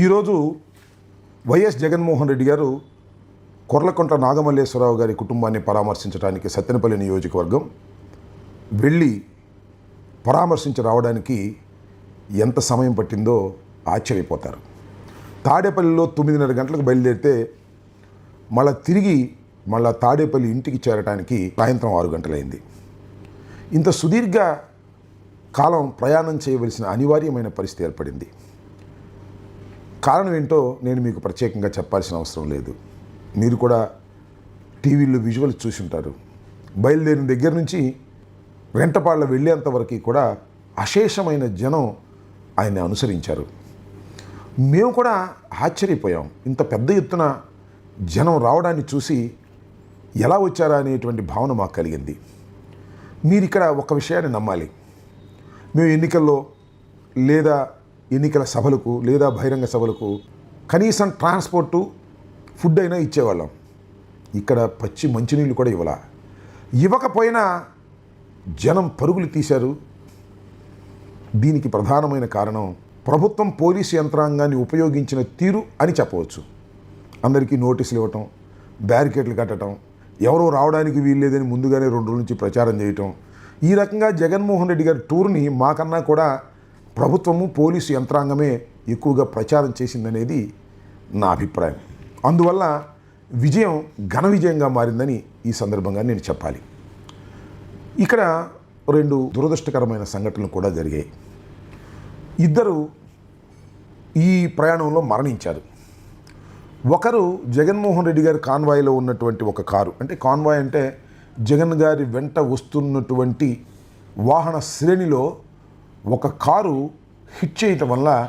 ఈరోజు వైఎస్ జగన్మోహన్ రెడ్డి గారు కొర్లకొంట నాగమల్లేశ్వరరావు గారి కుటుంబాన్ని పరామర్శించడానికి సత్తెనపల్లి నియోజకవర్గం వెళ్ళి పరామర్శించి రావడానికి ఎంత సమయం పట్టిందో ఆశ్చర్యపోతారు. తాడేపల్లిలో తొమ్మిదిన్నర గంటలకు బయలుదేరితే మళ్ళా తిరిగి మళ్ళా తాడేపల్లి ఇంటికి చేరడానికి సాయంత్రం ఆరు గంటలైంది. ఇంత సుదీర్ఘ కాలం ప్రయాణం చేయవలసిన అనివార్యమైన పరిస్థితి ఏర్పడింది. కారణం ఏంటో నేను మీకు ప్రత్యేకంగా చెప్పాల్సిన అవసరం లేదు. మీరు కూడా టీవీలో విజువల్స్ చూసి ఉంటారు. బయలుదేరిన దగ్గర నుంచి వెంటపాళ్ళ వెళ్ళేంత వరకు కూడా అశేషమైన జనం ఆయన్ని అనుసరించారు. మేము కూడా ఆశ్చర్యపోయాం. ఇంత పెద్ద ఎత్తున జనం రావడాన్ని చూసి ఎలా వచ్చారా అనేటువంటి భావన మాకు కలిగింది. మీరు ఇక్కడ ఒక విషయాన్ని నమ్మాలి. మేము ఎన్నికల్లో లేదా ఎన్నికల సభలకు లేదా బహిరంగ సభలకు కనీసం ట్రాన్స్పోర్టు ఫుడ్ అయినా ఇచ్చేవాళ్ళం. ఇక్కడ పచ్చి మంచినీళ్ళు కూడా ఇవ్వాల. ఇవ్వకపోయినా జనం పరుగులు తీశారు. దీనికి ప్రధానమైన కారణం ప్రభుత్వం పోలీసు యంత్రాంగాన్ని ఉపయోగించిన తీరు అని చెప్పవచ్చు. అందరికీ నోటీసులు ఇవ్వటం బ్యారికేడ్లు కట్టడం ఎవరో రావడానికి వీల్లేదని ముందుగానే రెండు రోజుల నుంచి ప్రచారం చేయటం. ఈ రకంగా జగన్మోహన్ రెడ్డి గారి టూర్ని మాకన్నా కూడా ప్రభుత్వము పోలీసు యంత్రాంగమే ఎక్కువగా ప్రచారం చేసిందనేది నా అభిప్రాయం. అందువల్ల విజయం ఘన విజయంగా మారిందని ఈ సందర్భంగా నేను చెప్పాలి. ఇక్కడ రెండు దురదృష్టకరమైన సంఘటనలు కూడా జరిగాయి. ఇద్దరు ఈ ప్రయాణంలో మరణించారు. ఒకరు జగన్మోహన్ రెడ్డి గారి కాన్వాయ్లో ఉన్నటువంటి ఒక కారు అంటే కాన్వాయ్ అంటే జగన్ గారి వెంట వస్తున్నటువంటి వాహన శ్రేణిలో ఒక కారు హిట్ చేయటం వల్ల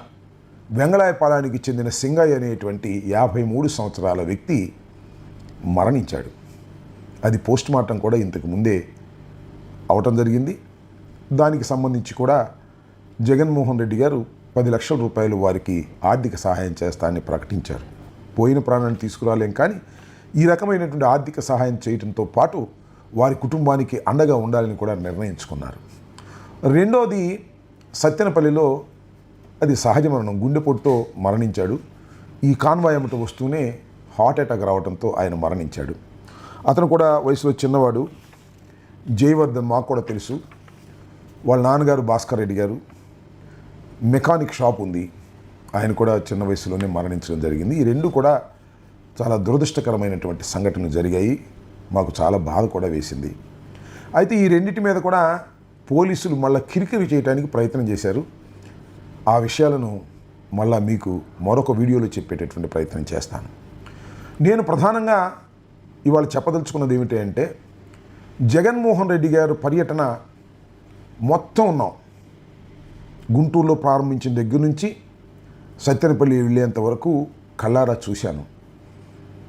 వెంగళాయపాలానికి చెందిన సింగయ్య అనేటువంటి యాభై మూడు సంవత్సరాల వ్యక్తి మరణించాడు. అది పోస్ట్ మార్టం కూడా ఇంతకు ముందే అవటం జరిగింది. దానికి సంబంధించి కూడా జగన్మోహన్ రెడ్డి గారు పది లక్షల రూపాయలు వారికి ఆర్థిక సహాయం చేస్తానని ప్రకటించారు. పోయిన ప్రాణాన్ని తీసుకురాలేం కానీ ఈ రకమైనటువంటి ఆర్థిక సహాయం చేయడంతో పాటు వారి కుటుంబానికి అండగా ఉండాలని కూడా నిర్ణయించుకున్నారు. రెండోది సత్యనపల్లిలో అది సహజ మరణం. గుండెపోటుతో మరణించాడు. ఈ కాన్వాయ్ అమ్మట వస్తూనే హార్ట్ అటాక్ రావడంతో ఆయన మరణించాడు. అతను కూడా వయసులో చిన్నవాడు. జయవర్ధన్ మాకు కూడా తెలుసు. వాళ్ళ నాన్నగారు భాస్కర్ రెడ్డి గారు. మెకానిక్ షాప్ ఉంది. ఆయన కూడా చిన్న వయసులోనే మరణించడం జరిగింది. ఈ రెండు కూడా చాలా దురదృష్టకరమైనటువంటి సంఘటనలు జరిగాయి. మాకు చాలా బాధ కూడా వేసింది. అయితే ఈ రెండింటి మీద కూడా పోలీసులు మళ్ళీ కిరికిరి చేయడానికి ప్రయత్నం చేశారు. ఆ విషయాలను మళ్ళా మీకు మరొక వీడియోలో చెప్పేటటువంటి ప్రయత్నం చేస్తాను. నేను ప్రధానంగా ఇవాళ చెప్పదలుచుకున్నది ఏమిటి అంటే జగన్మోహన్ రెడ్డి గారు పర్యటన మొత్తం ఉన్నాం. గుంటూరులో ప్రారంభించిన దగ్గర నుంచి సత్యనపల్లి వెళ్ళేంత వరకు కళ్ళారా చూశాను.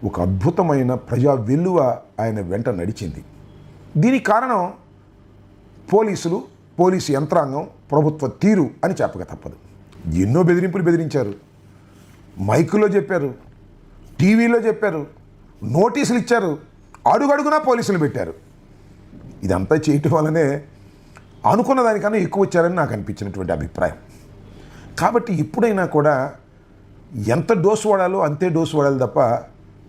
ఒక అద్భుతమైన ప్రజా వెల్లువ ఆయన వెంట నడిచింది. దీనికి కారణం పోలీసులు పోలీసు యంత్రాంగం ప్రభుత్వ తీరు అని చెప్పక తప్పదు. ఎన్నో బెదిరింపులు బెదిరించారు. మైకులో చెప్పారు. టీవీలో చెప్పారు. నోటీసులు ఇచ్చారు. అడుగడుగునా పోలీసులు పెట్టారు. ఇదంతా చేయటం వల్లనే అనుకున్న దానికన్నా ఎక్కువ వచ్చారని నాకు అనిపించినటువంటి అభిప్రాయం. కాబట్టి ఎప్పుడైనా కూడా ఎంత డోసు వాడాలో అంతే డోసు వాడాలి తప్ప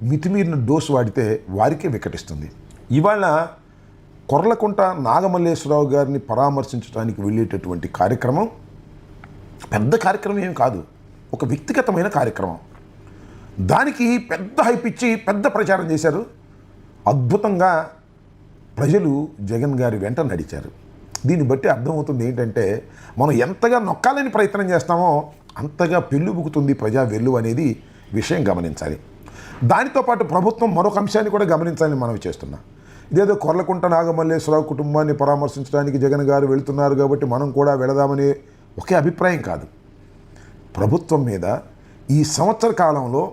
మితిమీరిన డోసు వాడితే వారికే వికటిస్తుంది. ఇవాళ కొర్లకుంట నాగమల్లేశ్వరరావు గారిని పరామర్శించడానికి వెళ్ళేటటువంటి కార్యక్రమం పెద్ద కార్యక్రమం ఏం కాదు. ఒక వ్యక్తిగతమైన కార్యక్రమం. దానికి పెద్ద హైప్ ఇచ్చి పెద్ద ప్రచారం చేశారు. అద్భుతంగా ప్రజలు జగన్ గారి వెంట నడిచారు. దీన్ని బట్టి అర్థమవుతుంది ఏంటంటే మనం ఎంతగా నొక్కాలని ప్రయత్నం చేస్తామో అంతగా పెళ్ళుబుకుతుంది ప్రజా వెల్లు అనేది విషయం గమనించాలి. దానితో పాటు ప్రభుత్వం మరొక అంశాన్ని కూడా గమనించాలని మనం చేస్తున్నాం. ఇదేదో కొర్లకుంట నాగమల్లేశ్వరరావు కుటుంబాన్ని పరామర్శించడానికి జగన్ గారు వెళ్తున్నారు కాబట్టి మనం కూడా వెళదామనే ఒకే అభిప్రాయం కాదు. ప్రభుత్వం మీద ఈ సంవత్సర కాలంలో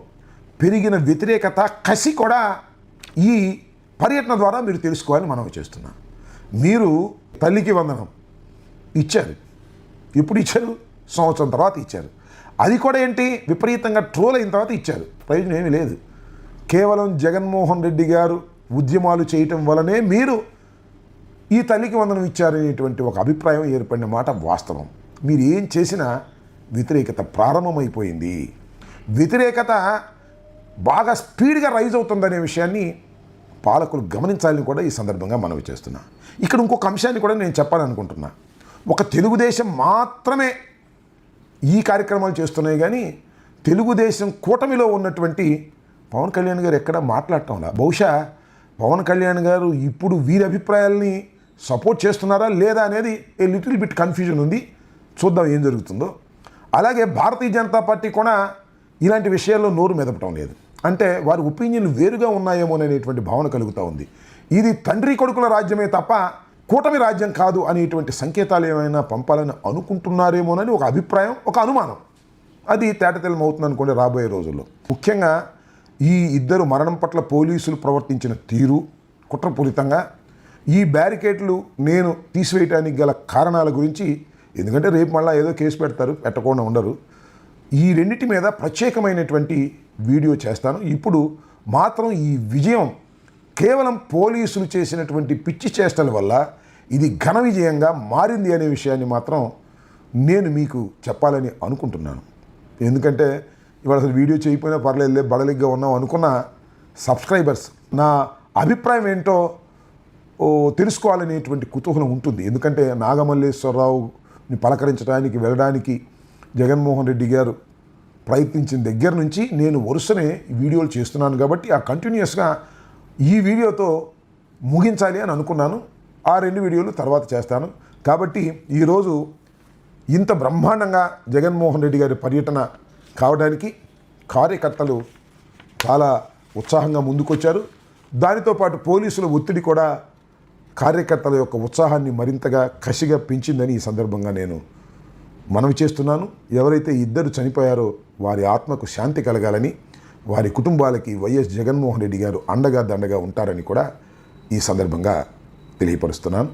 పెరిగిన వ్యతిరేకత కసి కూడా ఈ పర్యటన ద్వారా మీరు తెలుసుకోవాలని మనం చేస్తున్నాం మీరు తల్లికి వందనం ఇచ్చారు. ఎప్పుడు ఇచ్చారు? సంవత్సరం తర్వాత ఇచ్చారు. అది కూడా ఏంటి? విపరీతంగా ట్రోల్ అయిన తర్వాత ఇచ్చారు. ప్రయోజనం ఏమీ లేదు. కేవలం జగన్మోహన్ రెడ్డి గారు ఉద్యమాలు చేయటం వలనే మీరు ఈ తల్లికి వందనం ఇచ్చారనేటువంటి ఒక అభిప్రాయం ఏర్పడిన మాట వాస్తవం. మీరు ఏం చేసినా వ్యతిరేకత ప్రారంభమైపోయింది. వ్యతిరేకత బాగా స్పీడ్గా రైజ్ అవుతుందనే విషయాన్ని పాలకులు గమనించాలని కూడా ఈ సందర్భంగా మనవి చేస్తున్నా. ఇక్కడ ఇంకొక అంశాన్ని కూడా నేను చెప్పాలనుకుంటున్నా. ఒక తెలుగుదేశం మాత్రమే ఈ కార్యక్రమాలు చేస్తున్నాయి కానీ తెలుగుదేశం కూటమిలో ఉన్నటువంటి పవన్ కళ్యాణ్ గారు ఎక్కడ మాట్లాడటంలా బహుశా పవన్ కళ్యాణ్ గారు ఇప్పుడు వీరి అభిప్రాయాల్ని సపోర్ట్ చేస్తున్నారా లేదా అనేది ఏ లిటిల్ బిట్ కన్ఫ్యూజన్ ఉంది. చూద్దాం ఏం జరుగుతుందో. అలాగే భారతీయ జనతా పార్టీ కూడా ఇలాంటి విషయాల్లో నోరు మెదపటం లేదు. అంటే వారి ఒపీనియన్లు వేరుగా ఉన్నాయేమో అనేటువంటి భావన కలుగుతూ ఉంది. ఇది తండ్రి కొడుకుల రాజ్యమే తప్ప కూటమి రాజ్యం కాదు అనేటువంటి సంకేతాలు ఏమైనా పంపాలని అనుకుంటున్నారేమోనని ఒక అభిప్రాయం ఒక అనుమానం. అది తేటతెల్లం అవుతుంది అనుకోండి రాబోయే రోజుల్లో. ముఖ్యంగా ఈ ఇద్దరు మరణం పట్ల పోలీసులు ప్రవర్తించిన తీరు కుట్రపూరితంగా ఈ బ్యారికేడ్లు నేను తీసివేయటానికి గల కారణాల గురించి ఎందుకంటే రేపు మళ్ళీ ఏదో కేసు పెడతారు పెట్టకుండా ఉండరు ఈ రెండింటి మీద ప్రత్యేకమైనటువంటి వీడియో చేస్తాను. ఇప్పుడు మాత్రం ఈ విజయం కేవలం పోలీసులు చేసినటువంటి పిచ్చి చేష్టల వల్ల ఇది ఘన విజయంగా మారింది అనే విషయాన్ని మాత్రం నేను మీకు చెప్పాలని అనుకుంటున్నాను. ఎందుకంటే ఇవాళ అసలు వీడియో చేయకపోయినా పర్లేదులే బడలిగ్గా ఉన్నాం అనుకున్న సబ్స్క్రైబర్స్ నా అభిప్రాయం ఏంటో ఓ తెలుసుకోవాలనేటువంటి కుతూహలం ఉంటుంది. ఎందుకంటే నాగమల్లేశ్వరరావుని పలకరించడానికి వెళ్ళడానికి జగన్మోహన్ రెడ్డి గారు ప్రయత్నించిన దగ్గర నుంచి నేను వరుసనే వీడియోలు చేస్తున్నాను కాబట్టి ఆ కంటిన్యూస్గా ఈ వీడియోతో ముగించాలి అని అనుకున్నాను. ఆ రెండు వీడియోలు తర్వాత చేస్తాను. కాబట్టి ఈరోజు ఇంత బ్రహ్మాండంగా జగన్మోహన్ రెడ్డి గారి పర్యటన కావడానికి కార్యకర్తలు చాలా ఉత్సాహంగా ముందుకొచ్చారు. దానితో పాటు పోలీసుల ఒత్తిడి కూడా కార్యకర్తల యొక్క ఉత్సాహాన్ని మరింతగా కసిగా పెంచిందని ఈ సందర్భంగా నేను మనవి చేస్తున్నాను. ఎవరైతే ఇద్దరు చనిపోయారో వారి ఆత్మకు శాంతి కలగాలని వారి కుటుంబాలకి వైఎస్ జగన్మోహన్ రెడ్డి గారు అండగా దండగా ఉంటారని కూడా ఈ సందర్భంగా తెలియపరుస్తున్నాను.